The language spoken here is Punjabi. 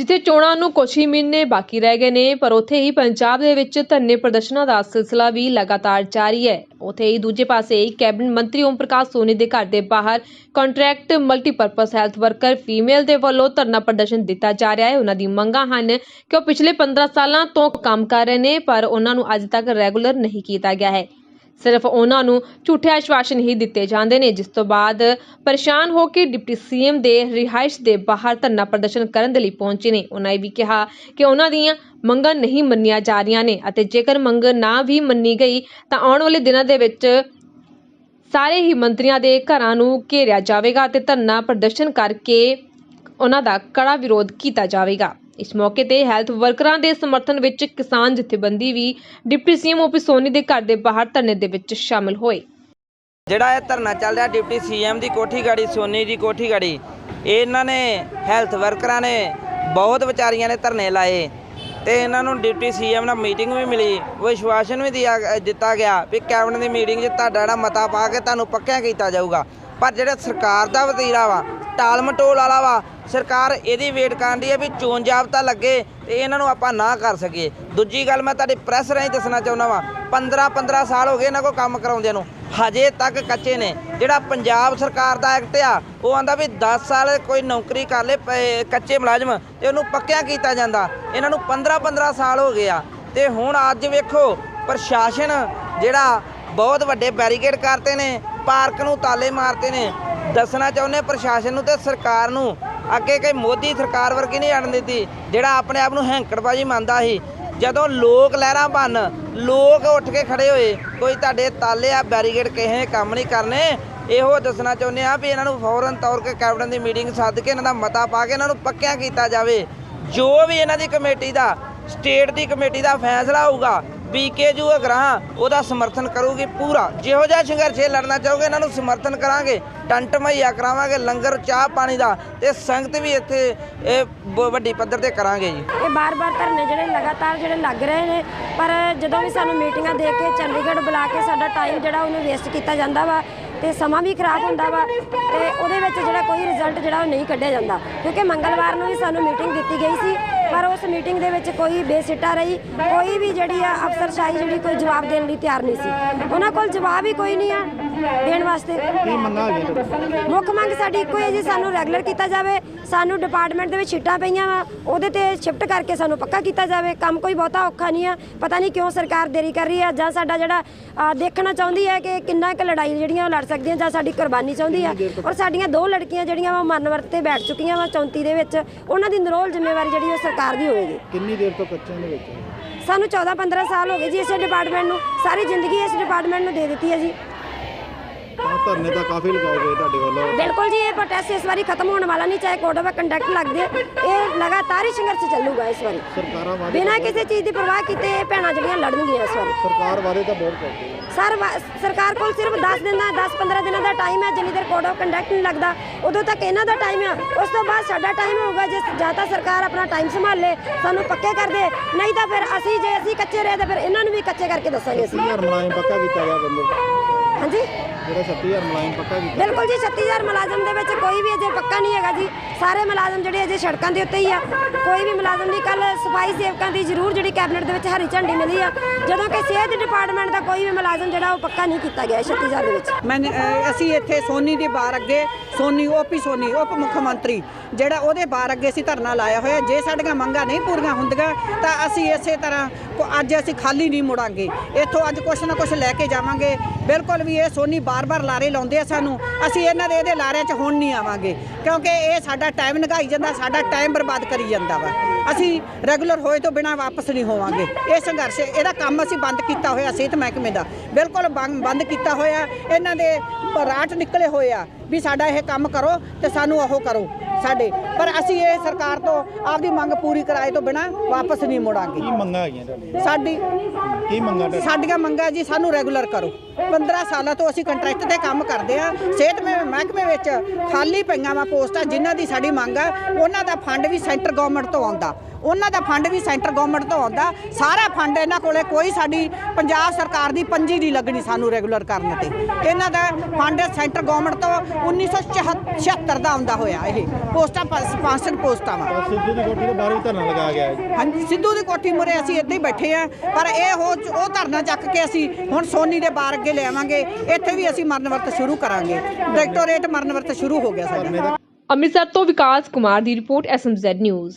ਜਿੱਥੇ ਚੋਣਾਂ ਨੂੰ ਕੁਝ ਹੀ ਮਹੀਨੇ ਬਾਕੀ ਰਹਿ ਗਏ ਨੇ, ਪਰ ਉੱਥੇ ਹੀ ਪੰਜਾਬ ਦੇ ਵਿੱਚ ਧਰਨੇ ਪ੍ਰਦਰਸ਼ਨਾਂ ਦਾ ਸਿਲਸਿਲਾ ਵੀ ਲਗਾਤਾਰ ਜਾਰੀ ਹੈ। ਉੱਥੇ ਹੀ ਦੂਜੇ ਪਾਸੇ ਕੈਬਨਿਟ ਮੰਤਰੀ ਓਮ ਪ੍ਰਕਾਸ਼ ਸੋਨੀ ਦੇ ਘਰ ਦੇ ਬਾਹਰ contract multipurpose health worker female ਦੇ ਵੱਲੋਂ ਧਰਨਾ ਪ੍ਰਦਰਸ਼ਨ ਦਿੱਤਾ ਜਾ ਰਿਹਾ ਹੈ। ਉਹਨਾਂ ਦੀ ਮੰਗਾਂ ਹਨ ਕਿ ਉਹ ਪਿਛਲੇ 15 ਸਾਲਾਂ ਤੋਂ ਕੰਮ ਕਰ ਰਹੇ ਨੇ, ਪਰ ਉਹਨਾਂ ਨੂੰ ਅੱਜ ਤੱਕ ਰੈਗੂਲਰ ਨਹੀਂ ਕੀਤਾ ਗਿਆ ਹੈ। ਸਿਰਫ ਉਹਨਾਂ ਨੂੰ ਝੂਠੇ ਆਸ਼ਵਾਸਨ ਹੀ ਦਿੱਤੇ ਜਾਂਦੇ ਨੇ, ਜਿਸ ਤੋਂ ਬਾਅਦ ਪਰੇਸ਼ਾਨ ਹੋ ਕੇ ਡਿਪਟੀ ਸੀਐਮ ਦੇ ਰਿਹਾਇਸ਼ ਦੇ ਬਾਹਰ ਧਰਨਾ ਪ੍ਰਦਰਸ਼ਨ ਕਰਨ ਦੇ ਲਈ ਪਹੁੰਚੇ ਨੇ। ਉਹਨਾਂ ਇਹ ਵੀ ਕਿਹਾ ਕਿ ਉਹਨਾਂ ਦੀਆਂ ਮੰਗਾਂ ਨਹੀਂ ਮੰਨੀਆਂ ਜਾ ਰਹੀਆਂ ਨੇ ਅਤੇ ਜੇਕਰ ਮੰਗ ਨਾ ਵੀ ਮੰਨੀ ਗਈ, ਤਾਂ ਆਉਣ ਵਾਲੇ ਦਿਨਾਂ ਦੇ ਵਿੱਚ ਸਾਰੇ ਹੀ ਮੰਤਰੀਆਂ ਦੇ ਘਰਾਂ ਨੂੰ ਘੇਰਿਆ ਜਾਵੇਗਾ ਅਤੇ ਧਰਨਾ ਪ੍ਰਦਰਸ਼ਨ ਕਰਕੇ ਉਹਨਾਂ ਦਾ ਕੜਾ ਵਿਰੋਧ ਕੀਤਾ ਜਾਵੇਗਾ। ਇਸ ਮੌਕੇ ਤੇ ਹੈਲਥ ਵਰਕਰਾਂ ਦੇ ਸਮਰਥਨ ਵਿੱਚ ਕਿਸਾਨ ਜਥੇਬੰਦੀ ਵੀ deputy CM O P Soni ਦੇ ਘਰ ਦੇ ਬਾਹਰ ਧਰਨੇ ਦੇ ਵਿੱਚ ਸ਼ਾਮਲ ਹੋਏ। ਜਿਹੜਾ ਇਹ ਧਰਨਾ ਚੱਲ ਰਿਹਾ ਡਿਪਟੀ ਸੀਐਮ ਦੀ ਕੋਠੀ ਗਾੜੀ, ਸੋਨੀ ਦੀ ਕੋਠੀ ਗਾੜੀ ਇਹਨਾਂ ਨੇ ਹੈਲਥ ਵਰਕਰਾਂ ਨੇ ਬਹੁਤ ਵਿਚਾਰੀਆਂ ਨੇ ਧਰਨੇ ਲਾਏ ਤੇ ਇਹਨਾਂ ਨੂੰ ਡਿਪਟੀ ਸੀਐਮ ਨਾਲ ਮੀਟਿੰਗ ਵੀ ਮਿਲੀ ਉਹ ਵਿਸ਼ਵਾਸਨ ਵੀ ਦਿੱਤਾ ਗਿਆ ਵੀ ਕੈਬਨਿਟ ਦੀ ਮੀਟਿੰਗ 'ਚ ਤੁਹਾਡਾ ਜਿਹੜਾ ਮਤਾ ਪਾ ਕੇ ਤੁਹਾਨੂੰ ਪੱਕਿਆ ਕੀਤਾ ਜਾਊਗਾ। ਪਰ ਜਿਹੜਾ ਸਰਕਾਰ ਦਾ ਵਤੀਰਾ ਵਾ, ਟਾਲ ਮਟੋਲ ਵਾਲਾ ਵਾ ਸਰਕਾਰ ਇਹਦੀ ਵੇਟ ਕਰਨ ਦੀ ਹੈ ਵੀ ਚੋਣ ਜਾਬਤਾ ਲੱਗੇ ਤੇ ਇਹਨਾਂ ਨੂੰ ਆਪਾਂ ਨਾ ਕਰ ਸਕੀਏ। ਦੂਜੀ ਗੱਲ ਮੈਂ ਤੁਹਾਡੀ ਪ੍ਰੈਸ ਰਾਹੀਂ ਦੱਸਣਾ ਚਾਹੁੰਦਾ ਵਾਂ 15 15 ਸਾਲ ਹੋ ਗਏ ਇਹਨਾਂ ਕੋ ਕੰਮ ਕਰਾਉਂਦਿਆਂ ਨੂੰ। ਹਜੇ ਤੱਕ ਕੱਚੇ ਨੇ। ਜਿਹੜਾ ਪੰਜਾਬ ਸਰਕਾਰ ਦਾ ਐਕਟ ਆ, ਉਹ ਆਂਦਾ ਵੀ 10 ਸਾਲ ਕੋਈ ਨੌਕਰੀ ਕਰ ਲੇ ਕੱਚੇ ਮੁਲਾਜ਼ਮ, ਤੇ ਉਹਨੂੰ ਪੱਕਿਆ ਕੀਤਾ ਜਾਂਦਾ। ਇਹਨਾਂ ਨੂੰ 15 15 ਸਾਲ ਹੋ ਗਏ ਆ। ਤੇ ਹੁਣ ਅੱਜ ਵੇਖੋ, ਪ੍ਰਸ਼ਾਸਨ ਜਿਹੜਾ ਬਹੁਤ ਵੱਡੇ ਬੈਰੀਕੇਡ ਕਰਤੇ ਨੇ, ਪਾਰਕ ਨੂੰ ਤਾਲੇ ਮਾਰਤੇ ਨੇ ਦੱਸਣਾ ਚਾਹੁੰਦੇ ਪ੍ਰਸ਼ਾਸਨ ਨੂੰ ਤੇ ਸਰਕਾਰ ਨੂੰ, ਅੱਗੇ ਕੋਈ ਮੋਦੀ ਸਰਕਾਰ ਵਰਗੀ ਨਹੀਂ ਅੜਨ ਦਿੱਤੀ, ਜਿਹੜਾ ਆਪਣੇ ਆਪ ਨੂੰ ਹੈਂਕੜਬਾਜੀ ਮੰਨਦਾ ਸੀ। ਜਦੋਂ ਲੋਕ ਲਹਿਰਾਂ ਬਣ ਲੋਕ ਉੱਠ ਕੇ ਖੜੇ ਹੋਏ, ਕੋਈ ਤੁਹਾਡੇ ਤਾਲੇ ਆ ਬੈਰੀਕੇਡ ਕਿਸੇ ਕੰਮ ਨਹੀਂ ਕਰਨੇ, ਇਹੋ ਦੱਸਣਾ ਚਾਹੁੰਦੇ ਆ ਵੀ ਇਹਨਾਂ ਨੂੰ ਫੌਰਨ ਤੌਰ ਤੇ ਕੈਬਨਿਟ ਦੀ ਮੀਟਿੰਗ ਸੱਦ ਕੇ ਇਹਨਾਂ ਦਾ ਮਤਾ ਪਾ ਕੇ ਇਹਨਾਂ ਨੂੰ ਪੱਕਿਆ ਕੀਤਾ ਜਾਵੇ। ਜੋ ਵੀ ਇਹਨਾਂ ਦੀ ਕਮੇਟੀ ਦਾ, ਸਟੇਟ ਦੀ ਕਮੇਟੀ ਦਾ ਫੈਸਲਾ ਹੋਊਗਾ ਬੀਕੇਯੂ ਅਗਰਾਂ ਉਹਦਾ ਸਮਰਥਨ ਕਰੂਗੀ ਪੂਰਾ। ਜਿਹੋ ਜਿਹਾ ਸੰਘਰਸ਼ ਲੜਨਾ ਚਾਹੋਗੇ, ਇਹਨਾਂ ਨੂੰ ਸਮਰਥਨ ਕਰਾਂਗੇ। ਟੰਟ ਮੁਹੱਈਆ ਕਰਾਵਾਂਗੇ, ਲੰਗਰ, ਚਾਹ ਪਾਣੀ ਦਾ ਤੇ ਸੰਗਤ ਵੀ ਇੱਥੇ ਇਹ ਬ- ਵੱਡੀ ਪੱਧਰ ਤੇ ਕਰਾਂਗੇ ਜੀ। ਇਹ ਬਾਰ-ਬਾਰ ਧਰਨੇ ਜਿਹੜੇ ਲਗਾਤਾਰ ਜਿਹੜੇ ਲੱਗ ਰਹੇ ਨੇ, ਪਰ ਜਦੋਂ ਵੀ ਸਾਨੂੰ ਮੀਟਿੰਗਾਂ ਦੇ ਕੇ ਚੰਡੀਗੜ੍ਹ ਬੁਲਾ ਕੇ ਸਾਡਾ ਟਾਈਮ ਜਿਹੜਾ ਉਹਨੂੰ ਵੇਸਟ ਕੀਤਾ ਜਾਂਦਾ ਵਾ ਤੇ ਸਮਾਂ ਵੀ ਖਰਾਬ ਹੁੰਦਾ ਵਾ ਤੇ ਉਹਦੇ ਵਿੱਚ ਜਿਹੜਾ ਕੋਈ ਰਿਜ਼ਲਟ ਜਿਹੜਾ ਉਹ ਨਹੀਂ ਕੱਢਿਆ ਜਾਂਦਾ। ਕਿਉਂਕਿ ਮੰਗਲਵਾਰ ਨੂੰ ਵੀ ਸਾਨੂੰ ਮੀਟਿੰਗ ਦਿੱਤੀ ਗਈ ਸੀ ਪਰ ਉਸ ਮੀਟਿੰਗ ਦੇ ਵਿੱਚ ਕੋਈ ਬੇਸਿੱਟਾ ਰਹੀ ਕੋਈ ਵੀ ਜਿਹੜੀ ਆ ਅਫਸਰਸ਼ਾਹੀ ਜਿਹੜੀ ਕੋਈ ਜਵਾਬ ਦੇਣ ਲਈ ਤਿਆਰ ਨਹੀਂ ਸੀ। ਉਹਨਾਂ ਕੋਲ ਜਵਾਬ ਹੀ ਕੋਈ ਨਹੀਂ ਆ ਦੇਣ ਵਾਸਤੇ। ਕੀ ਮੰਗਾ ਹੈਗੀਆਂ ਮੁੱਖ ਮੰਗ ਸਾਡੀ ਇੱਕੋ ਹੈ ਜੀ ਸਾਨੂੰ ਰੈਗੂਲਰ ਕੀਤਾ ਜਾਵੇ ਸਾਨੂੰ ਡਿਪਾਰਟਮੈਂਟ ਦੇ ਵਿੱਚ ਛਿੱਟਾਂ ਪਈਆਂ ਵਾ ਉਹਦੇ ਤੇ ਸ਼ਿਫਟ ਕਰਕੇ ਸਾਨੂੰ ਪੱਕਾ ਕੀਤਾ ਜਾਵੇ। ਕੰਮ ਕੋਈ ਬਹੁਤਾ ਔਖਾ ਨਹੀਂ ਆ ਪਤਾ ਨਹੀਂ ਕਿਉਂ ਸਰਕਾਰ ਦੇਰੀ ਕਰ ਰਹੀ ਹੈ ਜਾਂ ਸਾਡਾ ਜਿਹੜਾ ਦੇਖਣਾ ਚਾਹੁੰਦੀ ਹੈ ਕਿ ਕਿੰਨਾ ਕੁ ਲੜਾਈ ਜਿਹੜੀਆਂ ਉਹ ਲੜ ਸਕਦੀਆਂ ਜਾਂ ਸਾਡੀ ਕੁਰਬਾਨੀ ਚਾਹੁੰਦੀ ਆ। ਔਰ ਸਾਡੀਆਂ ਦੋ ਲੜਕੀਆਂ ਜਿਹੜੀਆਂ ਵਾ ਮਰਨ ਵਰਤ ਤੇ ਬੈਠ ਚੁੱਕੀਆਂ ਵਾ 34 ਦੇ ਵਿੱਚ ਉਹਨਾਂ ਦੀ ਨਿਰੋਲ ਜ਼ਿੰਮੇਵਾਰੀ ਜਿਹੜੀ ਉਹ ਸਰਕਾਰ ਦੀ ਹੋਵੇਗੀ ਕਿੰਨੀ ਦੇਰ ਤੋਂ ਕੱਚਿਆਂ ਦੇ ਵਿੱਚ ਸਾਨੂੰ 14 15 ਸਾਲ ਹੋ ਗਏ ਜੀ ਇਸੇ ਡਿਪਾਰਟਮੈਂਟ ਨੂੰ। ਸਾਰੀ ਜ਼ਿੰਦਗੀ ਇਸ ਡਿਪਾਰਟਮੈਂਟ ਨੂੰ ਦੇ ਦਿੱਤੀ ਹੈ ਜੀ। ਧਰਨੇ ਤਾਂ ਕਾਫੀ ਲਗਾਏ ਗਏ ਤੁਹਾਡੇ ਵੱਲੋਂ। ਬਿਲਕੁਲ ਜੀ ਇਹ ਪ੍ਰੋਟੈਸਟ ਇਸ ਵਾਰੀ ਖਤਮ ਹੋਣ ਵਾਲਾ ਨਹੀਂ ਚਾਹੇ ਕੋਰਟ ਆਫ ਕੰਡਕਟ ਲੱਗਦੇ। ਇਹ ਲਗਾਤਾਰ ਹੀ ਸੰਘਰਸ਼ ਚੱਲੂਗਾ ਇਸ ਵਾਰੀ। ਸਰਕਾਰਾਂ ਵਾਅਦੇ ਬਿਨਾਂ ਕਿਸੇ ਚੀਜ਼ ਦੀ ਪਰਵਾਹ ਕੀਤੇ ਇਹ ਭੈਣਾਂ ਜਿਹੜੀਆਂ ਲੜਨਗੀਆਂ ਇਸ ਵਾਰੀ। ਸਰਕਾਰ ਵਾਅਦੇ ਤਾਂ ਬਹੁਤ ਕਰਦੀ ਹੈ ਸਰ ਸਰਕਾਰ ਕੋਲ ਸਿਰਫ 10 ਦਿਨ ਦਾ 10-15 ਦਿਨਾਂ ਦਾ ਟਾਈਮ ਹੈ ਜਿੰਨੀ ਦੇਰ ਕੋਰਟ ਆਫ ਕੰਡਕਟ ਨਹੀਂ ਲੱਗਦਾ ਉਦੋਂ ਤੱਕ ਇਹਨਾਂ ਦਾ ਟਾਈਮ ਆ। ਉਸ ਤੋਂ ਬਾਅਦ ਸਾਡਾ ਟਾਈਮ ਹੋਊਗਾ ਜੇ ਜਾਂ ਤਾਂ ਸਰਕਾਰ ਆਪਣਾ ਟਾਈਮ ਸੰਭਾਲ ਲੇ ਸਾਨੂੰ ਪੱਕੇ ਕਰ ਦੇ। ਨਹੀਂ ਤਾਂ ਫਿਰ ਅਸੀਂ ਜੇ ਅਸੀਂ ਕੱਚੇ ਰਹੇ ਤਾਂ ਫਿਰ ਇਹਨਾਂ ਨੂੰ ਵੀ ਕੱਚੇ ਕਰਕੇ ਦੱਸਾਂਗੇ ਅਸੀਂ। 30000 ਮੁਲਾਜ਼ਮ ਪੱਕਾ ਕੀਤਾ ਗਿਆ ਬੰਦੇ ਹਾਂਜੀ? ਜਿਹੜਾ 30000 ਮੁਲਾਜ਼ਮ ਪੱਕਾ ਕੀਤਾ। ਬਿਲਕੁਲ ਜੀ 36000 ਮੁਲਾਜ਼ਮ ਦੇ ਵਿੱਚ ਕੋਈ ਵੀ ਅਜੇ ਪੱਕਾ ਨਹੀਂ ਹੈਗਾ ਜੀ। ਸਾਰੇ ਮੁਲਾਜ਼ਮ ਜਿਹੜੇ ਅਜੇ ਸੜਕਾਂ ਦੇ ਉੱਤੇ ਹੀ ਆ। ਕੋਈ ਵੀ ਮੁਲਾਜ਼ਮ ਨਹੀਂ ਕੱਲ ਸਫ਼ਾਈ ਸੇਵਕਾਂ ਦੀ ਜ਼ਰੂਰ ਜਿਹੜੀ ਕੈਬਨਿਟ ਦੇ ਵਿੱਚ ਹਰੀ ਝੰਡੀ ਮਿਲੀ ਆ। ਜਦੋਂ ਕਿ ਸਿਹਤ ਡਿਪਾਰਟਮੈਂਟ ਦਾ ਕੋਈ ਵੀ ਮੁਲਾਜ਼ਮ ਜਿਹੜਾ ਉਹ ਪੱਕਾ ਨਹੀਂ ਕੀਤਾ ਗਿਆ 36000 ਦੇ ਵਿੱਚ। ਮੈਂ ਅਸੀਂ ਇੱਥੇ ਸੋਨੀ ਦੇ ਬਾਰ ਅੱਗੇ ਸੋਨੀ ਓਪੀ ਸੋਨੀ ਉਪ ਮੁੱਖ ਮੰਤਰੀ ਜਿਹੜਾ ਉਹਦੇ ਬਾਰ ਅੱਗੇ ਅਸੀਂ ਧਰਨਾ ਲਾਇਆ ਹੋਇਆ। ਜੇ ਸਾਡੀਆਂ ਮੰਗਾਂ ਨਹੀਂ ਪੂਰੀਆਂ ਹੁੰਦੀਆਂ ਤਾਂ ਅਸੀਂ ਇਸੇ ਤਰ੍ਹਾਂ ਅੱਜ ਅਸੀਂ ਖਾਲੀ ਨਹੀਂ ਮੁੜਾਂਗੇ। ਇੱਥੋਂ ਅੱਜ ਕੁਛ ਨਾ ਕੁਛ ਲੈ ਕੇ ਜਾਵਾਂਗੇ। ਬਿਲਕੁਲ ਵੀ ਇਹ ਸੋਨੀ ਬਾਰ-ਬਾਰ ਲਾਰੇ ਲਾਉਂਦੇ ਆ ਸਾਨੂੰ। ਅਸੀਂ ਇਹਨਾਂ ਦੇ ਇਹਦੇ ਲਾਰਿਆਂ 'ਚ ਹੁਣ ਨਹੀਂ ਆਵਾਂਗੇ। ਕਿਉਂਕਿ ਇਹ ਸਾਡਾ ਟਾਈਮ ਨਗਾਈ ਜਾਂਦਾ ਸਾਡਾ ਟਾਈਮ ਬਰਬਾਦ ਕਰੀ ਜਾਂਦਾ ਵਾ। ਅਸੀਂ ਰੈਗੂਲਰ ਹੋਏ ਤੋਂ ਬਿਨਾ ਵਾਪਸ ਨਹੀਂ ਹੋਵਾਂਗੇ। ਇਹ ਸੰਘਰਸ਼ ਇਹਦਾ ਕੰਮ ਅਸੀਂ ਬੰਦ ਕੀਤਾ ਹੋਇਆ ਸਿਹਤ ਮਹਿਕਮੇ ਦਾ। ਬਿਲਕੁਲ ਬੰਦ ਕੀਤਾ ਹੋਇਆ। ਇਹਨਾਂ ਦੇ ਰਾਟ ਨਿਕਲੇ ਹੋਏ ਆ ਵੀ ਸਾਡਾ ਇਹ ਕੰਮ ਕਰੋ ਤੇ ਸਾਨੂੰ ਉਹ ਕਰੋ ਸਾਡੇ। ਪਰ ਅਸੀਂ ਇਹ ਸਰਕਾਰ ਤੋਂ ਆਪਦੀ ਮੰਗ ਪੂਰੀ ਕਰਾਏ ਤੋਂ ਬਿਨਾ ਵਾਪਸ ਨਹੀਂ ਮੁੜਾਂਗੇ। ਕੀ ਮੰਗਾ ਹੈਗੀਆਂ ਸਾਡੀ ਕੀ ਮੰਗਾ ਸਾਡੀਆਂ ਮੰਗਾਂ ਜੀ ਸਾਨੂੰ ਰੈਗੂਲਰ ਕਰੋ। 15 ਸਾਲਾਂ ਤੋਂ ਅਸੀਂ ਕੰਟਰੈਕਟ ਤੇ ਕੰਮ ਕਰਦੇ ਆ ਸਿਹਤ ਮਹਿ- ਮਹਿਕਮੇ ਵਿੱਚ ਖਾਲੀ ਪਈਆਂ ਵਾ ਪੋਸਟਾਂ ਜਿਨ੍ਹਾਂ ਦੀ ਸਾਡੀ ਮੰਗ ਆ ਉਹਨਾਂ ਦਾ ਫੰਡ ਵੀ ਸੈਂਟਰ ਗਵਰਨਮੈਂਟ ਤੋਂ ਆਉਂਦਾ। ਉਹਨਾਂ ਦਾ ਫੰਡ ਵੀ ਸੈਂਟਰ ਗਵਰਨਮੈਂਟ ਤੋਂ ਆਉਂਦਾ। ਸਾਰਾ ਫੰਡ ਇਹਨਾਂ ਕੋਲੇ ਕੋਈ ਸਾਡੀ ਪੰਜਾਬ ਸਰਕਾਰ ਦੀ ਪੰਜੀ ਨਹੀਂ ਲੱਗਣੀ ਸਾਨੂੰ ਰੈਗੂਲਰ ਕਰਨ ਤੇ। ਇਹਨਾਂ ਦਾ ਫੰਡ ਸੈਂਟਰ ਗਵਰਨਮੈਂਟ ਤੋਂ 1976 ਦਾ ਆਉਂਦਾ ਹੋਇਆ ਇਹ। ਪੋਸਟਾਂ ਸਪਾਂਸਰ ਪੋਸਟਾਂ ਵਾ। ਸਿੱਧੂ ਦੀ ਕੋਠੀ ਦੇ ਬਾਹਰ ਵੀ ਧਰਨਾ ਲਗਾਇਆ ਗਿਆ ਹੈ। ਹਾਂਜੀ ਸਿੱਧੂ ਦੀ ਕੋਠੀ ਮੁਰੇ ਅਸੀਂ ਇੱਥੇ ਹੀ ਬੈਠੇ ਆ ਪਰ ਇਹ ਹੋ ਉਹ ਧਰਨਾ ਚੱਕ ਕੇ ਅਸੀਂ ਹੁਣ ਸੋਨੀ ਦੇ ਬਾਰ ਅੱਗੇ ਲਿਆਵਾਂਗੇ ਇੱਥੇ ਵੀ ਅਸੀਂ ਮਰਨ ਵਰਤ ਸ਼ੁਰੂ ਕਰਾਂਗੇ। ਡਾਇਰੈਕਟੋਰੇਟ ਮਰਨ ਵਰਤ ਸ਼ੁਰੂ ਹੋ ਗਿਆ ਸਾਡਾ। ਅੰਮ੍ਰਿਤਸਰ ਤੋਂ ਵਿਕਾਸ ਕੁਮਾਰ ਦੀ ਰਿਪੋਰਟ ਐਸਐਮਜ਼ੈਡ ਨਿਊਜ਼।